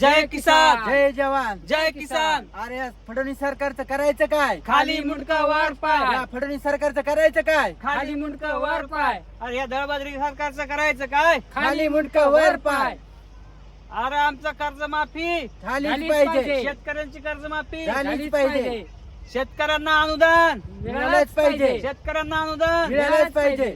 जय किसान! जय जवान! जय किसान! अरे या फडणवीस सरकारचं करायचं काय? खाली मुंडका वर पाय! या फडणवीस सरकारचं करायचं काय? खाली मुंडका वर पाय! अरे या दळबाजरी सरकारचं करायचं काय? खाली मुंडका वर पाय! अरे आमचं कर्जमाफी! झालीच पाहिजे! शेतकऱ्यांची कर्जमाफी! झालीच पाहिजे! शेतकऱ्यांना अनुदान! मिळालंच पाहिजे! शेतकऱ्यांना अनुदान! मिळालंच पाहिजे!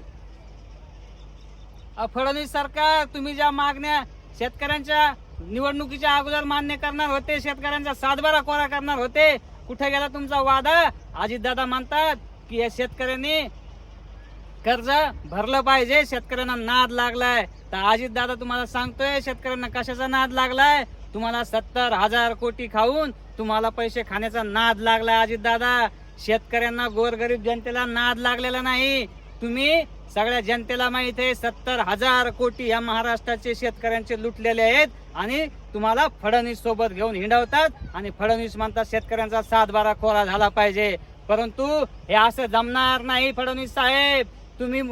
अ, फडणवीस सरकार तुम्ही ज्या मागण्या शेतकऱ्यांच्या निवडणुकीच्या अगोदर मान्य करणार होते शेतकऱ्यांचा सातबारा कोरा करणार होते. कुठे गेला तुमचा वादा? अजितदादा म्हणतात की या शेतकऱ्यांनी कर्ज भरलं पाहिजे शेतकऱ्यांना नाद लागलाय. तर अजितदादा तुम्हाला सांगतोय शेतकऱ्यांना कशाचा नाद लागलाय? तुम्हाला सत्तर हजार कोटी खाऊन तुम्हाला पैसे खाण्याचा नाद लागलाय अजितदादा शेतकऱ्यांना गोरगरीब जनतेला नाद लागलेला नाही. तुम्ही सगळ्या जनतेला माहीत आहे सत्तर हजार कोटी या महाराष्ट्राचे शेतकऱ्यांचे लुटलेले आहेत आणि तुम्हाला फडणवीस सोबत घेऊन हिंडवतात आणि फडणवीस म्हणतात शेतकऱ्यांचा सात बारा कोरा झाला पाहिजे. परंतु हे असं जमणार नाही फडणवीस साहेब. तुम्ही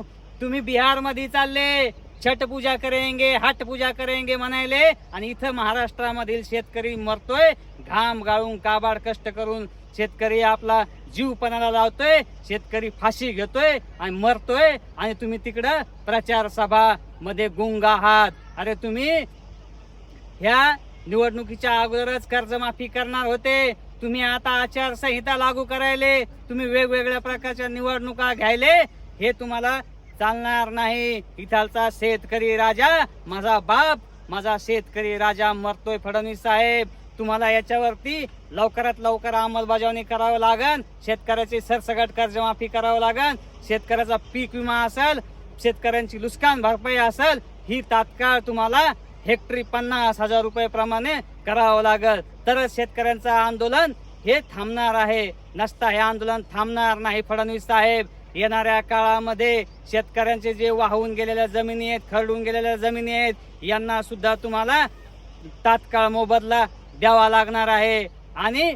तुम्ही बिहारमध्ये चालले. छठ पूजा करेंगे हट पूजा करेंगे म्हणायले आणि इथं महाराष्ट्रामधील शेतकरी मरतोय. घाम गाळून काबाड कष्ट करून शेतकरी आपला जीव पणाला लावतोय. शेतकरी फाशी घेतोय आणि मरतोय. आणि तुम्ही तिकडं प्रचार सभा मध्ये गुंग आहात. अरे तुम्ही ह्या निवडणुकीच्या अगोदरच कर्जमाफी करणार होते. तुम्ही आता आचारसंहिता लागू करायले. तुम्ही वेगवेगळ्या प्रकारच्या निवडणुका घ्यायले. हे तुम्हाला चालणार नाही. इथालचा शेतकरी राजा माझा बाप माझा शेतकरी राजा मरतोय फडणवीस साहेब. तुम्हाला याच्यावरती लवकरात लवकर अंमलबजावणी करावं लागन. शेतकऱ्याची सरसगट कर्जमाफी करावं लागन. शेतकऱ्याचा पीक विमा असेल शेतकऱ्यांची नुकसान भरपाई असेल ही तात्काळ तुम्हाला हेक्टरी पन्नास हजार रुपये प्रमाणे करावं लागल. तरच शेतकऱ्यांचं आंदोलन हे थांबणार आहे. नसता हे आंदोलन थांबणार नाही फडणवीस साहेब. येणाऱ्या काळामध्ये शेतकऱ्यांचे जे वाहून गेलेल्या जमिनी आहेत खरडून गेलेल्या जमिनी आहेत यांना सुद्धा तुम्हाला तात्काळ मोबदला द्यावा लागणार आहे. आणि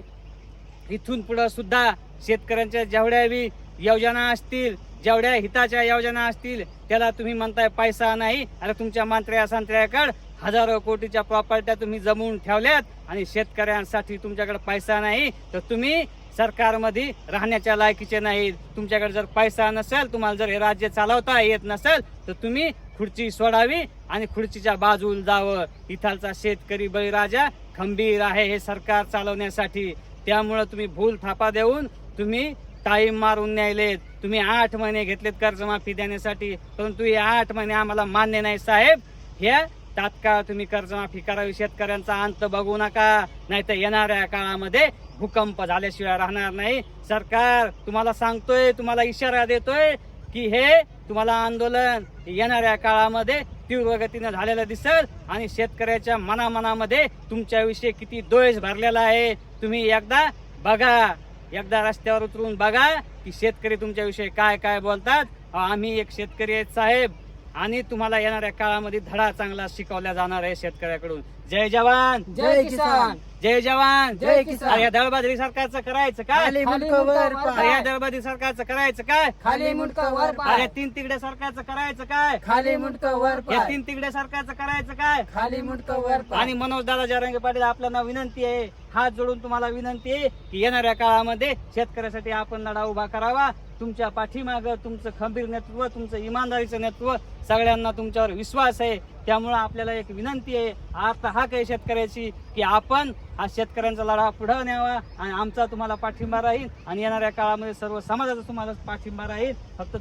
इथून पुढं सुद्धा शेतकऱ्यांच्या जेवढ्या बी योजना असतील जेवढ्या हिताच्या योजना असतील त्याला तुम्ही म्हणताय पैसा नाही. अरे तुमच्या मंत्र्या संत्र्याकड हजारो कोटीच्या प्रॉपर्ट्या तुम्ही जमवून ठेवल्यात आणि शेतकऱ्यांसाठी तुमच्याकडे पैसा नाही. तर तुम्ही सरकारमध्ये राहण्याच्या लायकीचे नाहीत तुमच्याकडे जर पैसा नसेल तुम्हाला जर हे राज्य चालवता येत नसेल तर तुम्ही खुर्ची सोडावी आणि खुर्चीच्या बाजूला जावं. इथालचा शेतकरी बळीराजा खंबीर आहे हे सरकार चालवण्यासाठी. त्यामुळं तुम्ही भूल थापा देऊन तुम्ही टाईम मारून न्यायलेत. तुम्ही आठ महिने घेतलेत कर्जमाफी देण्यासाठी परंतु हे आठ महिने आम्हाला मान्य नाही साहेब. ह्या तात्काळ तुम्ही कर्जमाफी करावी शेतकऱ्यांचा अंत बघू नका नाही तर येणाऱ्या काळामध्ये भूकंप झाल्याशिवाय राहणार नाही. सरकार तुम्हाला सांगतोय तुम्हाला इशारा देतोय की हे तुम्हाला आंदोलन येणाऱ्या काळामध्ये तीव्र गतीनं झालेलं दिसल आणि शेतकऱ्याच्या मनामनामध्ये तुमच्याविषयी किती द्वेष भरलेला आहे तुम्ही एकदा बघा. एकदा रस्त्यावर उतरून बघा की शेतकरी तुमच्याविषयी काय काय बोलतात आम्ही एक शेतकरी आहेत साहेब. आणि तुम्हाला येणाऱ्या काळामध्ये धडा चांगला शिकवला जाणार आहे शेतकऱ्याकडून. जय जवान! जय किसान! जय जवान! जय किसान. अरे या दळबाजरी सरकारचं करायचं काय खाली मुंडका वर अरे या पाय दळबाजरी सरकारचं करायचं काय खाली मुंडका वर अरे तीन तिकडे सरकारचं करायचं काय खाली मुंडका वर या पाय. तीन तिकडे सरकारचं करायचं काय खाली मुंडका वर पाय. आणि मनोज दादा जरांगे पाटील आपल्याला विनंती आहे. हात जोडून तुम्हाला विनंती आहे की येणाऱ्या काळामध्ये शेतकऱ्यासाठी आपण लढा उभा करावा. तुमच्या पाठीमागं तुमचं खंबीर नेतृत्व तुमचं इमानदारीचं नेतृत्व सगळ्यांना तुमच्यावर विश्वास आहे. त्यामुळं आपल्याला एक विनंती आहे आता हा काही शेतकऱ्याची की आपण हा शेतकऱ्यांचा लढा पुढं न्यावा आणि आमचा तुम्हाला पाठिंबा राहील आणि येणाऱ्या काळामध्ये सर्व समाजाचा तुम्हाला पाठिंबा राहील. फक्त